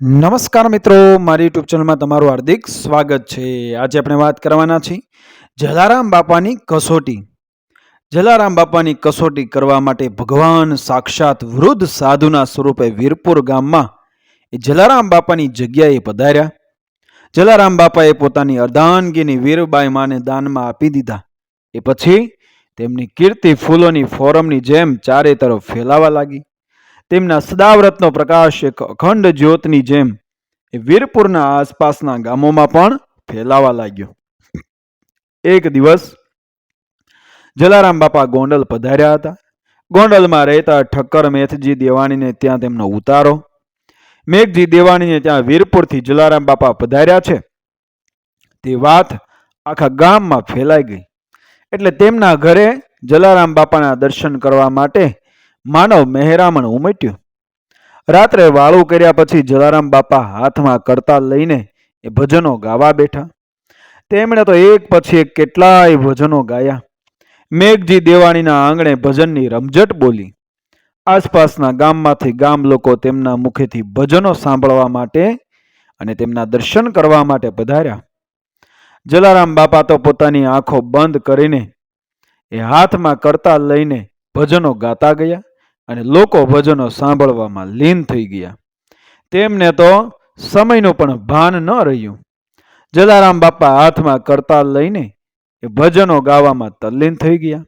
નમસ્કાર મિત્રો, મારી યુટ્યુબ ચેનલમાં તમારું હાર્દિક સ્વાગત છે. આજે આપણે વાત કરવાના છીએ જલારામ બાપાની કસોટી. જલારામ બાપાની કસોટી કરવા માટે ભગવાન સાક્ષાત વૃદ્ધ સાધુના સ્વરૂપે વીરપુર ગામમાં એ જલારામ બાપાની જગ્યાએ પધાર્યા. જલારામ બાપાએ પોતાની અર્ધાંગીની વીરબાઈ માને દાનમાં આપી દીધા. એ પછી તેમની કીર્તિ ફૂલોની ફોરમની જેમ ચારે તરફ ફેલાવા લાગી. તેમના સદાવ્રતનો પ્રકાશ એક અખંડ જ્યોતની જેમ એ વીરપુરના આસપાસના ગામોમાં પણ ફેલાવા લાગ્યો. એક દિવસ જલારામ બાપા ગોંડલ પધાર્યા હતા. ગોંડલમાં રહેતા ઠક્કર મેથજી દેવાણીને ત્યાં તેમનો ઉતારો. મેઘજી દેવાણીને ત્યાં વીરપુરથી જલારામ બાપા પધાર્યા છે. તે વાત આખા ગામમાં ફેલાઈ ગઈ. એટલે તેમના ઘરે જલારામ બાપાના દર્શન કરવા માટે માનવ મહેરામણ ઉમટ્યું. રાત્રે વાળું કર્યા પછી જલારામ બાપા હાથમાં કરતા લઈને એ ભજનો ગાવા બેઠા. તેમણે તો એક પછી એક કેટલાય ભજનો ગાયા. મેઘજી દેવાણીના આંગણે ભજનની રમઝટ બોલી. આસપાસના ગામમાંથી ગામ લોકો તેમના મુખેથી ભજનો સાંભળવા માટે અને તેમના દર્શન કરવા માટે પધાર્યા. જલારામ બાપા તો પોતાની આંખો બંધ કરીને એ હાથમાં કરતા લઈને ભજનો ગાતા ગયા. અને લોકો ભજનો સાંભળવામાં લીન થઈ ગયા. તેમને તો સમયનું પણ ભાન ન રહ્યું. જલારામ બાપા હાથમાં કરતાલ લઈને એ ભજનો ગાવામાં તલ્લીન થઈ ગયા.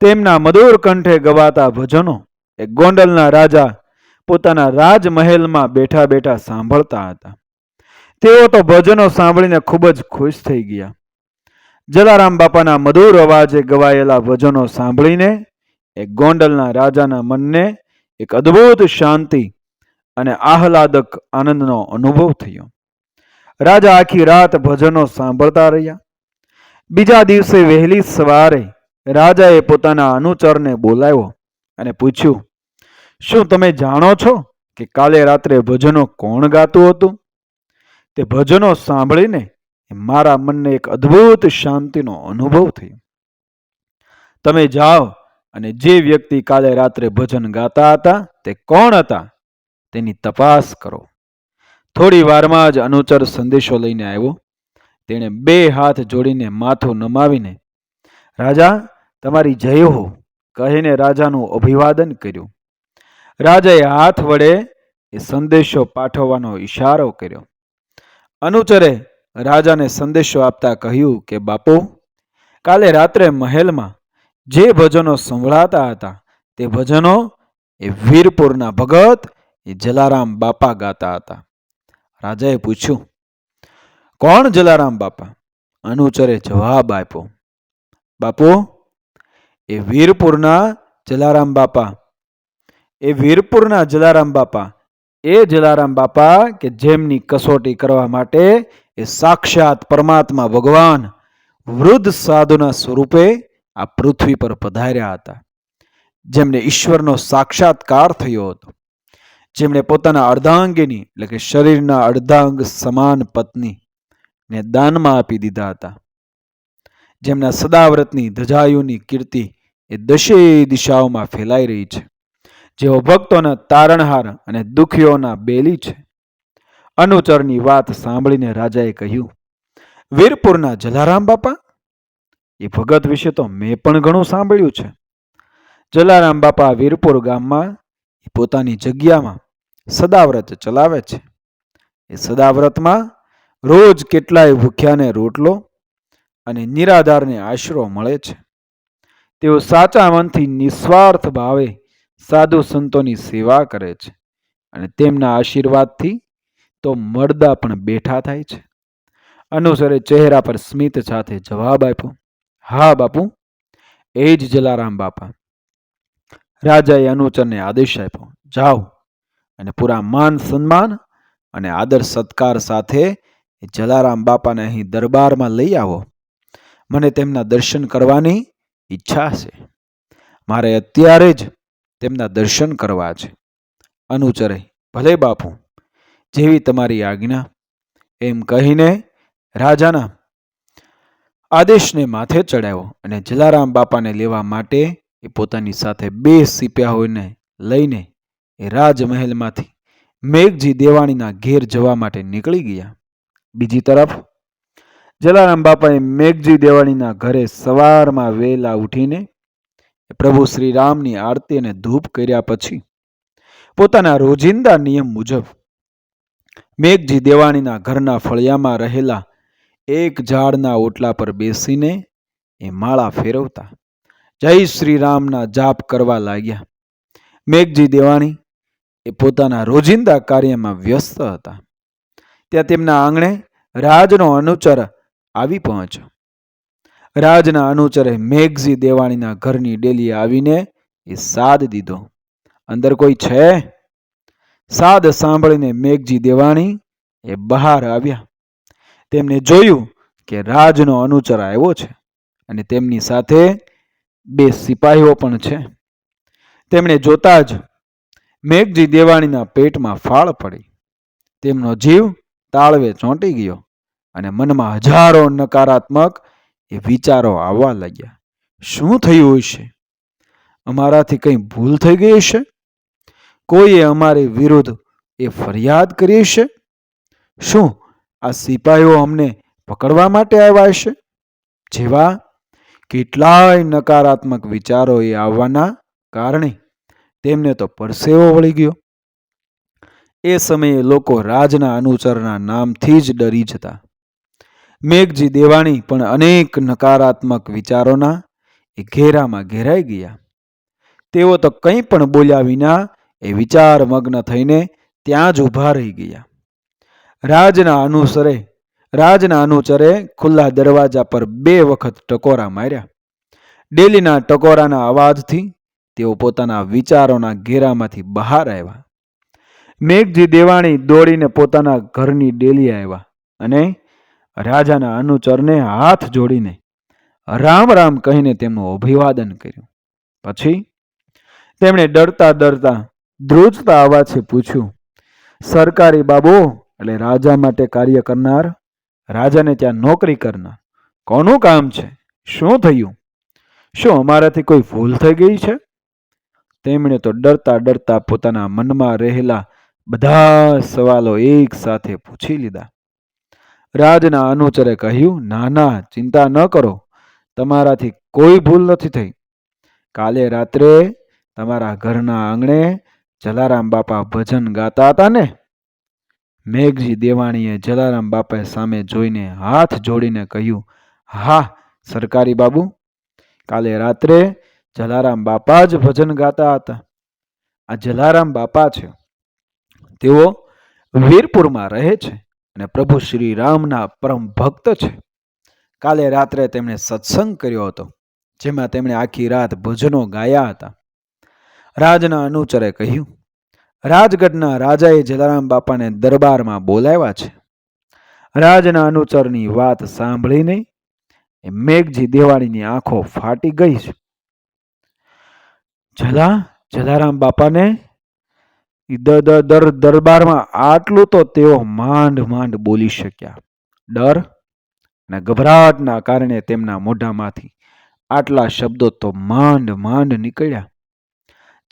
તેમના મધુર કંઠે ગવાતા ભજનો એ ગોંડલના રાજા પોતાના રાજમહેલમાં બેઠા બેઠા સાંભળતા હતા. તેઓ તો ભજનો સાંભળીને ખૂબ જ ખુશ થઈ ગયા. જલારામ બાપાના મધુર અવાજે ગવાયેલા ભજનો સાંભળીને એ ગોંડલના રાજાના મનને એક અદ્ભુત શાંતિ અને આહલાદક આનંદનો અનુભવ થયો. રાજા આખી રાત ભજનો સાંભળતા રહ્યા. બીજા દિવસે વહેલી સવારે રાજાએ પોતાના અનુચરને બોલાવ્યો અને પૂછ્યું, શું તમે જાણો છો કે કાલે રાત્રે ભજનો કોણ ગાતું હતું? તે ભજનો સાંભળીને મારા મનને એક અદ્ભુત શાંતિનો અનુભવ થયો. તમે જાઓ અને જે વ્યક્તિ કાલે રાત્રે ભજન ગાતા હતા, તે કોણ હતા? તેની તપાસ કરો. થોડી વારમાં જ અનુચર સંદેશો લઈને આવ્યો. તેણે બે હાથ જોડીને માથું નમાવીને, રાજા, તમારી જય હો, કહીને રાજાનું અભિવાદન કર્યું. રાજાએ હાથ વડે એ સંદેશો પાઠવવાનો ઈશારો કર્યો. અનુચરે રાજાને સંદેશો આપતા કહ્યું કે, બાપુ, કાલે રાત્રે મહેલમાં જે ભજનો સંભળાતા હતા, તે ભજનો એ વીરપુરના ભગત, એ જલારામ બાપા ગાતા હતા. રાજાએ પૂછ્યું, કોણ જલારામ બાપા? અનુચરે જવાબ આપ્યો, બાપુ, એ વીરપુરના જલારામ બાપા. એ વીરપુરના જલારામ બાપા? એ જલારામ બાપા કે જેમની કસોટી કરવા માટે એ સાક્ષાત પરમાત્મા ભગવાન વૃદ્ધ સાધુના સ્વરૂપે આ પૃથ્વી પર પધાર્યા હતા. જેમને ઈશ્વરનો સાક્ષાત્કાર થયો હતો. જેમણે પોતાના અર્ધાંગીની, એટલે કે શરીરના અર્ધાંગ સમાન પત્ની ને દાનમાં આપી દીધા હતા. જેમના સદાવ્રતની ધજાયુની કીર્તિ એ દશે દિશાઓમાં ફેલાઈ રહી છે. જેઓ ભક્તોના તારણહાર અને દુખીઓના બેલી છે. અનુચરની વાત સાંભળીને રાજાએ કહ્યું, વીરપુરના જલારામ બાપા એ ભગત વિશે તો મેં પણ ઘણું સાંભળ્યું છે. જલારામ બાપા વીરપુર ગામમાં પોતાની જગ્યામાં સદાવ્રત ચલાવે છે. એ સદાવ્રતમાં રોજ કેટલાય ભૂખ્યાને રોટલો અને નિરાધારને આશરો મળે છે. તેઓ સાચા મનથી નિસ્વાર્થ ભાવે સાધુ સંતોની સેવા કરે છે અને તેમના આશીર્વાદથી તો મરદા પણ બેઠા થાય છે. અનુસરે ચહેરા પર સ્મિત સાથે જવાબ આપ્યો. હા બાપુ, એ જ જલારામ બાપા. રાજાએ અનુચરને આદેશ આપ્યો, જાઓ અને પૂરા માન સન્માન અને આદર સત્કાર સાથે જલારામ બાપાને અહીં દરબારમાં લઈ આવો. મને તેમના દર્શન કરવાની ઈચ્છા છે. મારે અત્યારે જ તેમના દર્શન કરવા છે. અનુચરે, ભલે બાપુ, જેવી તમારી આજ્ઞા. એમ કહીને રાજાના આદેશને માથે ચડાવ્યો અને જલારામ બાપાને લેવા માટે એ પોતાની સાથે બે સિપાહીઓને લઈને એ રાજમહેલમાંથી મેઘજી દેવાણીના ઘેર જવા માટે નીકળી ગયા. બીજી તરફ જલારામ બાપાએ મેઘજી દેવાણીના ઘરે સવારમાં વહેલા ઉઠીને પ્રભુ શ્રી રામની આરતી અને ધૂપ કર્યા પછી પોતાના રોજિંદા નિયમ મુજબ મેઘજી દેવાણીના ઘરના ફળિયામાં રહેલા એક ઝાડના ઓટલા પર બેસીને એ માળા ફેરવતા જય શ્રી રામના જાપ કરવા લાગ્યા. મેઘજી દેવાણી એ પોતાના રોજિંદા કાર્યમાં વ્યસ્ત હતા. ત્યાં તેમના આંગણે રાજનો અનુચર આવી પહોંચ્યો. રાજના અનુચરે મેઘજી દેવાણીના ઘરની ડેલીએ આવીને એ સાદ દીધો. અંદર કોઈ છે? સાદ સાંભળીને મેઘજી દેવાણી એ બહાર આવ્યા. તેમને જોયું કે રાજનો અનુચર આવ્યો છે અને તેમની સાથે બે સિપાહીઓ પણ છે. તેમણે જોતા જ મેઘજી દેવાણીના પેટમાં ફાળ પડી. તેમનો જીવ તાળવે ચોંટી ગયો અને મનમાં હજારો નકારાત્મક એ વિચારો આવવા લાગ્યા. શું થયું હશે? અમારાથી કંઈ ભૂલ થઈ ગઈ હશે? કોઈએ અમારી વિરુદ્ધ એ ફરિયાદ કરી હશે? શું આ સિપાહીઓ અમને પકડવા માટે આવ્યા હશે? જેવા કેટલાય નકારાત્મક વિચારો એ આવવાના કારણે તેમને તો પરસેવો વળી ગયો. એ સમયે લોકો રાજના અનુચરના નામથી જ ડરી જતા. મેઘજી દેવાણી પણ અનેક નકારાત્મક વિચારોના એ ઘેરામાં ઘેરાઈ ગયા. તેઓ તો કંઈ પણ બોલ્યા વિના એ વિચાર મગ્ન થઈને ત્યાં જ ઊભા રહી ગયા. રાજના અનુસરે, રાજના અનુચરે ખુલ્લા દરવાજા પર બે વખત ટકોરા માર્યા. ડેલીના ટકોરાના અવાજથી તેઓ પોતાના વિચારોના ઘેરામાંથી બહાર આવ્યા. મેઘજી દેવાણી દોડીને પોતાના ઘરની ડેલી આવ્યા અને રાજાના અનુચરને હાથ જોડીને રામ રામ કહીને તેમનું અભિવાદન કર્યું. પછી તેમણે ડરતા ડરતા ધ્રુજતા અવાજે પૂછ્યું, સરકારી બાબુ એટલે રાજા માટે કાર્ય કરનાર, રાજાને ત્યાં નોકરી કરનાર. કોનું કામ છે? શું થયું? શું અમારાથી કોઈ ભૂલ થઈ ગઈ છે? તેમણે તો ડરતા ડરતા પોતાના મનમાં રહેલા બધા સવાલો એક સાથે પૂછી લીધા. રાજના અનુચરે કહ્યું, ના ના, ચિંતા ન કરો. તમારાથી કોઈ ભૂલ નથી થઈ. કાલે રાત્રે તમારા ઘરના આંગણે જલારામ બાપા ભજન ગાતા હતા ને? મેઘજી દેવાણીએ જલારામ બાપા સામે જોઈને હાથ જોડીને કહ્યું, હા, સરકારી બાબુ, કાલે રાત્રે જલારામ બાપા જ ભજન ગાતા હતા. આ જલારામ બાપા છે. તેઓ વીરપુરમાં રહે છે અને પ્રભુ શ્રી રામના પરમ ભક્ત છે. કાલે રાત્રે તેમણે સત્સંગ કર્યો હતો, જેમાં તેમણે આખી રાત ભજનો ગાયા હતા. રાજના અનુચરે કહ્યું રાજગઢના રાજાએ જલારામ બાપાને દરબારમાં બોલાવ્યા છે. રાજના અનુચરની વાત સાંભળીને મેઘજી દેવાણીની આંખો ફાટી ગઈ છે. જલા, જલારામ બાપાને દર દરબારમાં આટલું તો તેઓ માંડ માંડ બોલી શક્યા. ડર અને ગભરાટના કારણે તેમના મોઢામાંથી આટલા શબ્દો તો માંડ માંડ નીકળ્યા.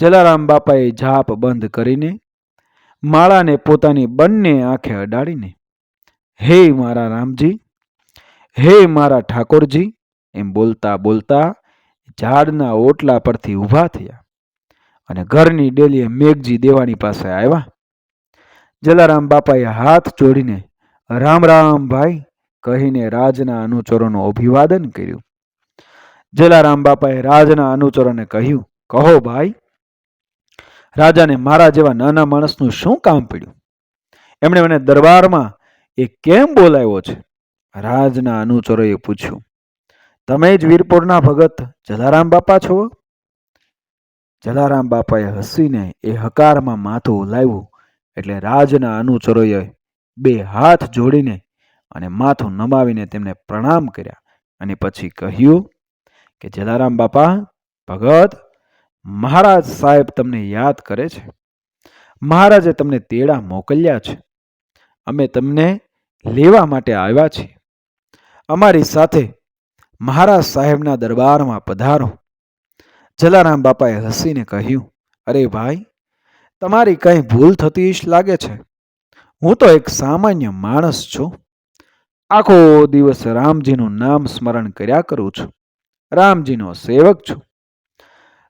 જલારામ બાપાએ જાપ બંધ કરીને માળાને પોતાની બંને આંખે અડાડીને, હે મારા રામજી, હે મારા ઠાકોરજી, એમ બોલતા બોલતા ઝાડના ઓટલા પરથી ઊભા થયા અને ઘરની ડેલીએ મેઘજી દેવાની પાસે આવ્યા. જલારામ બાપાએ હાથ જોડીને, રામ રામ ભાઈ, કહીને રાજના અનુચરોનું અભિવાદન કર્યું. જલારામ બાપાએ રાજના અનુચરોને કહ્યું, કહો ભાઈ રાજાને મારા જેવા નાના માણસનું શું કામ પડ્યું? એમણે મને દરબારમાં એ કેમ બોલાવ્યો છે? રાજના અનુચરોએ પૂછ્યું, તમે જ વીરપુરના ભગત જલારામ બાપા છો? જલારામ બાપાએ હસીને એ હકારમાં માથું હલાવ્યું એટલે રાજના અનુચરોએ બે હાથ જોડીને અને માથું નમાવીને તેમને પ્રણામ કર્યા અને પછી કહ્યું કે, જલારામ બાપા, ભગત મહારાજ સાહેબ તમને યાદ કરે છે? મહારાજે તમને તેડા મોકલ્યા છે. અમે તમને લેવા માટે આવ્યા છીએ. અમારી સાથે મહારાજ સાહેબના દરબારમાં પધારો. જલારામ બાપાએ હસીને કહ્યું, અરે ભાઈ, તમારી કંઈ ભૂલ થતી લાગે છે? હું તો એક સામાન્ય માણસ છું. આખો દિવસ રામજીનું નામ સ્મરણ કર્યા કરું છું. રામજીનો સેવક છું.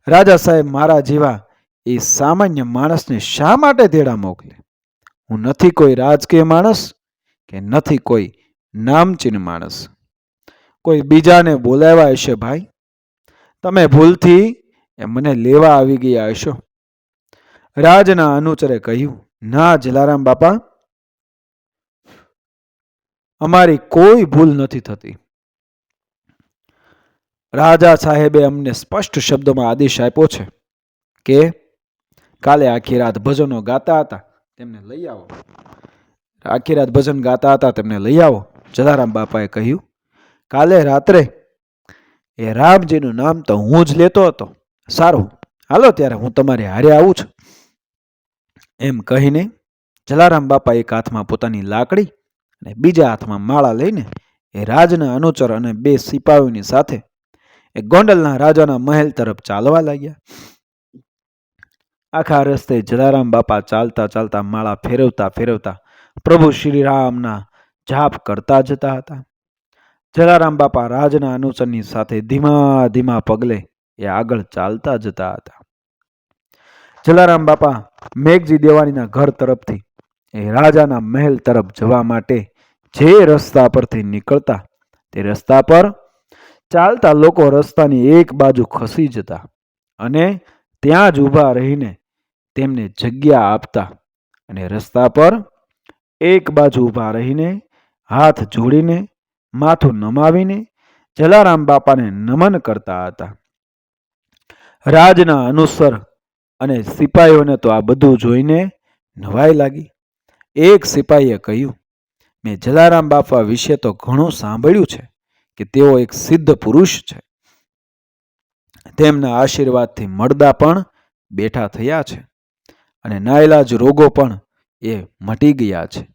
રાજા સાહેબ મારા જેવા એ સામાન્ય માણસને શા માટે તેડા મોકલે? હું નથી કોઈ રાજકીય માણસ કે નથી કોઈ નામચીન માણસ. કોઈ બીજાને બોલાવ્યા હશે ભાઈ? તમે ભૂલથી એ મને લેવા આવી ગયા હશો. રાજના અનુચરે કહ્યું, ના જલારામ બાપા, અમારી કોઈ ભૂલ નથી થતી. રાજા સાહેબે અમને સ્પષ્ટ શબ્દોમાં આદેશ આપ્યો છે કે કાલે આખી રાત ભજનો ગાતા હતા, તેમને લઈ આવો. આખી રાત ભજન ગાતા હતા, તેમને લઈ આવો. જલારામ બાપાએ કહ્યું, કાલે રાત્રે એ રામજીનું નામ તો હું જ લેતો હતો. સારું, હાલો ત્યારે હું તમારી હારે આવું છું. એમ કહીને જલારામ બાપા એક હાથમાં પોતાની લાકડી અને બીજા હાથમાં માળા લઈને એ રાજના અનુચર અને બે સિપાહીઓની સાથે એ ગોંડલના રાજાના મહેલ તરફ ચાલવા લાગ્યા. આખા રસ્તે જલારામ બાપા ચાલતા ચાલતા માળા ફેરવતા ફેરવતા પ્રભુ શ્રીરામના જાપ કરતા જતા હતા. જલારામ બાપા રાજના અનુચરની સાથે ધીમા ધીમા પગલે એ આગળ ચાલતા જતા હતા. જલારામ બાપા મેઘજી દેવાણીના ઘર તરફથી એ રાજાના મહેલ તરફ જવા માટે જે રસ્તા પરથી નીકળતા તે રસ્તા પર ચાલતા લોકો રસ્તાની એક બાજુ ખસી જતા અને ત્યાં જ ઊભા રહીને તેમને જગ્યા આપતા અને રસ્તા પર એક બાજુ ઊભા રહીને હાથ જોડીને, માથું નમાવીને જલારામ બાપાને નમન કરતા હતા. રાજના અનુસર અને સિપાહીઓને તો આ બધું જોઈને નવાઈ લાગી. એક સિપાહીએ કહ્યું, મેં જલારામ બાપા વિશે તો ઘણું સાંભળ્યું છે. કે તેઓ એક સિદ્ધ પુરુષ છે. તેમના આશીર્વાદથી મળદા પણ બેઠા થયા છે અને નાયલાજ રોગો પણ એ મટી ગયા છે.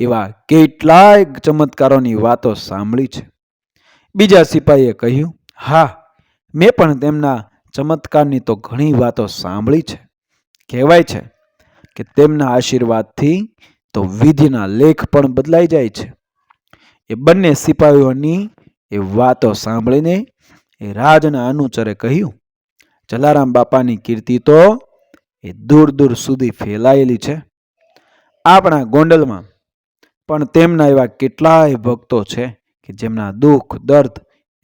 એવા કેટલાય ચમત્કારોની વાતો સાંભળી છે. બીજા સિપાહીએ કહ્યું, હા, મેં પણ તેમના ચમત્કારની તો ઘણી વાતો સાંભળી છે. કહેવાય છે કે તેમના આશીર્વાદથી તો વિધિના લેખ પણ બદલાઈ જાય છે. એ બંને સિપાહીઓની એ વાતો સાંભળીને એ રાજના અનુચરે કહ્યું, જલારામ બાપાની કીર્તિ તો એ દૂર દૂર સુધી ફેલાયેલી છે. આપણા ગોંડલમાં પણ તેમના એવા કેટલાય ભક્તો છે કે જેમના દુઃખ, દર્દ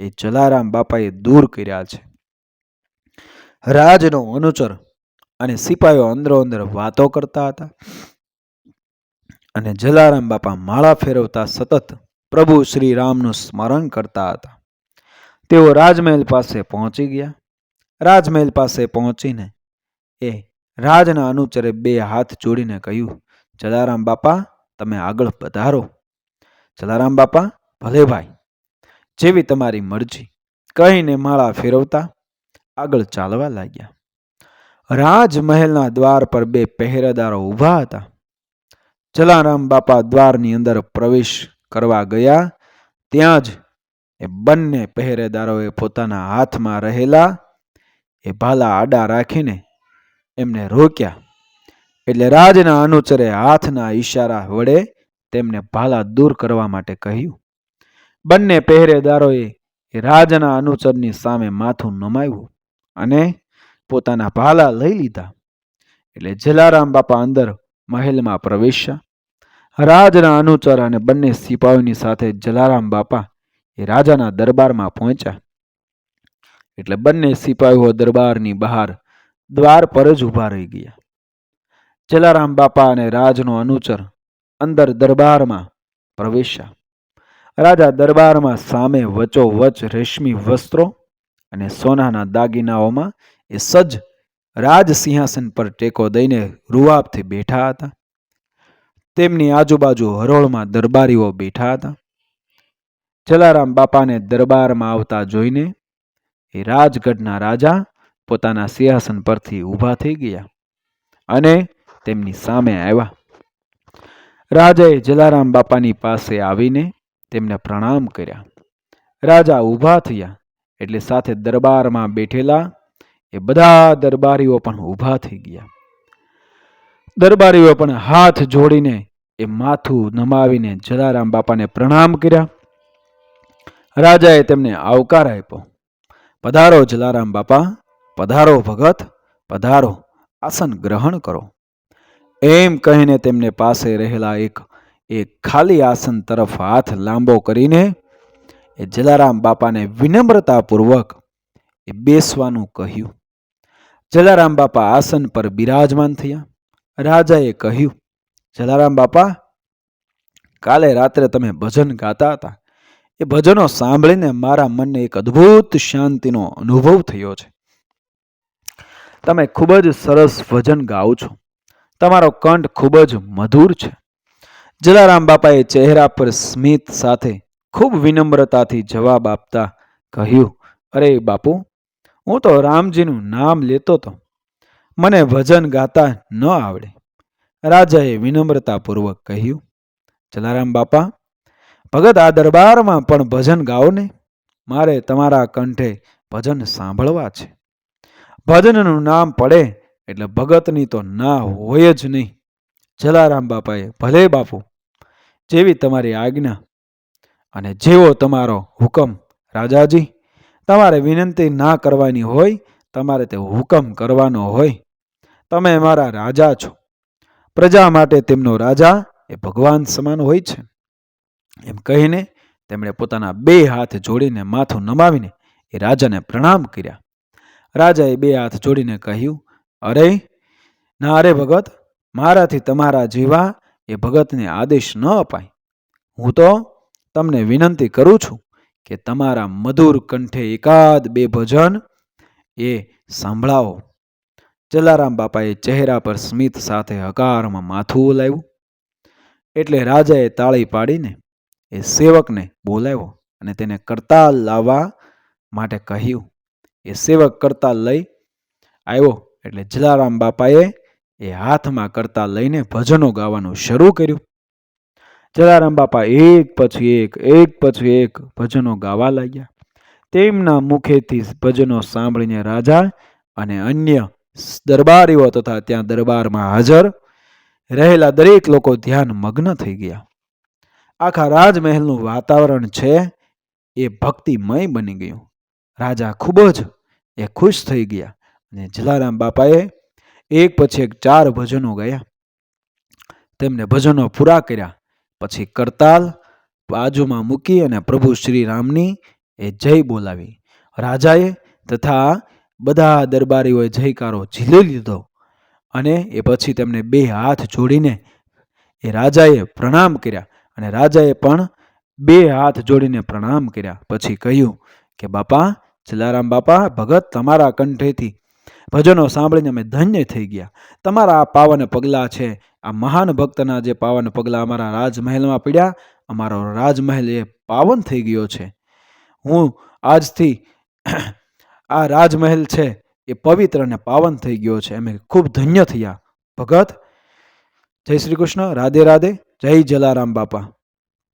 એ જલારામ બાપાએ દૂર કર્યા છે. રાજનો અનુચર અને સિપાહીઓ અંદરો અંદર વાતો કરતા હતા અને જલારામ બાપા માળા ફેરવતા સતત પ્રભુ શ્રી રામનું સ્મરણ કરતા હતા. તેઓ રાજમહેલ પાસે પહોંચી ગયા. રાજમહેલ પાસે પહોંચીને એ રાજના અનુચરે બે હાથ જોડીને કહ્યું, જલારામ બાપા, તમે આગળ પધારો. જલારામ બાપા, ભલે ભાઈ, જેવી તમારી મરજી. કહીને માળા ફેરવતા આગળ ચાલવા લાગ્યા. રાજમહેલના દ્વાર પર બે પહેરેદારો ઊભા હતા. જલારામ બાપા દ્વારની અંદર પ્રવેશ કરવા ગયા, ત્યાં જ એ બંને પહેરેદારોએ પોતાના હાથમાં રહેલા એ ભાલા આડા રાખીને એમને રોક્યા. એટલે રાજના અનુચરે હાથના ઈશારા વડે તેમને ભાલા દૂર કરવા માટે કહ્યું. બંને પહેરેદારોએ રાજના અનુચરની સામે માથું નમાવ્યું અને પોતાના ભાલા લઈ લીધા. એટલે જલારામ બાપા અંદર મહેલમાં પ્રવેશ્યા. રાજના અનુચર અને બંને સિપાહીઓની સાથે જલારામ બાપા એ રાજાના દરબારમાં પહોંચ્યા. એટલે બંને સિપાહીઓ દરબારની બહાર દ્વાર પર જ ઊભા રહી ગયા. જલારામ બાપા અને રાજનો અનુચર અંદર દરબારમાં પ્રવેશ્યા. રાજા દરબારમાં સામે વચોવચ, રેશમી વસ્ત્રો અને સોનાના દાગીનાઓમાં એ સજ્જ રાજ સિંહાસન પર ટેકો દઈને રૂઆબથી બેઠા હતા. તેમની આજુબાજુ હરોળમાં દરબારીઓ બેઠા હતા. જલારામ બાપાને દરબારમાં આવતા જોઈને એ રાજગઢના રાજા પોતાના સિંહાસન પરથી ઊભા થઈ ગયા અને તેમની સામે આવ્યા. રાજાએ જલારામ બાપાની પાસે આવીને તેમને પ્રણામ કર્યા. રાજા ઊભા થયા એટલે સાથે દરબારમાં બેઠેલા એ બધા દરબારીઓ પણ ઊભા થઈ ગયા. દરબારીઓ પણ હાથ જોડીને એ માથું નમાવીને જલારામ બાપાને પ્રણામ કર્યા. રાજાએ તેમને આવકાર આપ્યો. પધારો જલારામ બાપા, પધારો ભગત, પધારો આસન ગ્રહણ કરો. એમ કહીને તેમને પાસે રહેલા એક એક ખાલી આસન તરફ હાથ લાંબો કરીને એ જલારામ બાપાને વિનમ્રતાપૂર્વક એ બેસવાનું કહ્યું. જલારામ બાપા આસન પર બિરાજમાન થયા. રાજાએ કહ્યું જલારામ બાપા, કાલે રાત્રે તમે ભજન ગાતા હતા. એ ભજનો સાંભળીને મારા મનને એક અદ્ભુત શાંતિનો અનુભવ થયો છે. તમે ખૂબ જ સરસ ભજન ગાઓ છો. તમારો કંઠ ખૂબ જ મધુર છે. જલારામ બાપાએ ચહેરા પર સ્મિત સાથે ખૂબ વિનમ્રતાથી જવાબ આપતા કહ્યું, અરે બાપુ, હું તો રામજીનું નામ લેતો તો. મને ભજન ગાતા ન આવડે. રાજાએ વિનમ્રતાપૂર્વક કહ્યું, જલારામ બાપા, ભગત આ દરબારમાં પણ ભજન ગાઓ ને. મારે તમારા કંઠે ભજન સાંભળવા છે. ભજનનું નામ પડે એટલે ભગતની તો ના હોય જ નહીં. જલારામ બાપાએ, ભલે બાપુ, જેવી તમારી આજ્ઞા અને જેવો તમારો હુકમ, રાજાજી, તમારે વિનંતી ના કરવાની હોય, તમારે તે હુકમ કરવાનો હોય. તમે મારા રાજા છો. પ્રજા માટે તેમનો રાજા એ ભગવાન સમાન હોય છે. એમ કહીને તેમણે પોતાના બે હાથ જોડીને માથું નમાવીને એ રાજાને પ્રણામ કર્યા. રાજાએ બે હાથ જોડીને કહ્યું, અરે, ના, અરે ભગત, મારાથી તમારા જેવા એ ભગતને આદેશ ન અપાય. હું તો તમને વિનંતી કરું છું કે તમારા મધુર કંઠે એકાદ બે ભજન એ સાંભળાવો. જલારામ બાપાએ ચહેરા પર સ્મિત સાથે હકારમાં માથું ઓલાવ્યું. એટલે રાજાએ તાળી પાડીને એ સેવકને બોલાવ્યો અને તેને કરતાલ લાવવા માટે કહ્યું. એ સેવક કરતાલ લઈ આવ્યો એટલે જલારામ બાપાએ એ હાથમાં કરતાલ લઈને ભજનો ગાવાનું શરૂ કર્યું. જલારામ બાપા એક પછી એક એક પછી એક ભજનો ગાવા લાગ્યા. તેમના મુખેથી ભજનો સાંભળીને રાજા અને અન્ય દરબારીઓ તથા ત્યાં દરબારમાં હાજર રહેલા દરેક લોકો ધ્યાન મગ્ન થઈ ગયા. આખા રાજમહેલનું વાતાવરણ છે એ ભક્તિમય બની ગયું. રાજા ખૂબ જ એ ખુશ થઈ ગયા અને જલારામ બાપાએ એક પછી એક ચાર ભજનો ગયા. તેમને ભજનો પૂરા કર્યા. પછી કરતાલ બાજુમાં મૂકી અને પ્રભુ શ્રી રામની એ જય બોલાવી. રાજાએ તથા બધા દરબારીઓએ જયકારો ઝીલી લીધો અને એ પછી તેમને બે હાથ જોડીને એ રાજાએ પ્રણામ કર્યા અને રાજાએ પણ બે હાથ જોડીને પ્રણામ કર્યા. પછી કહ્યું કે, બાપા, જલારામ બાપા, ભગત તમારા કંઠેથી ભજનો સાંભળીને અમે ધન્ય થઈ ગયા. તમારા આ પાવન પગલાં છે. આ મહાન ભક્તના જે પાવન પગલાં અમારા રાજમહેલમાં પડ્યા, અમારો રાજમહેલ એ પાવન થઈ ગયો છે. હું આજથી આ રાજમહેલ છે એ પવિત્ર અને પાવન થઈ ગયો છે. અમે ખૂબ ધન્ય થયા. ભગત, જય શ્રી કૃષ્ણ. રાધે રાધે. જય જલારામ બાપા.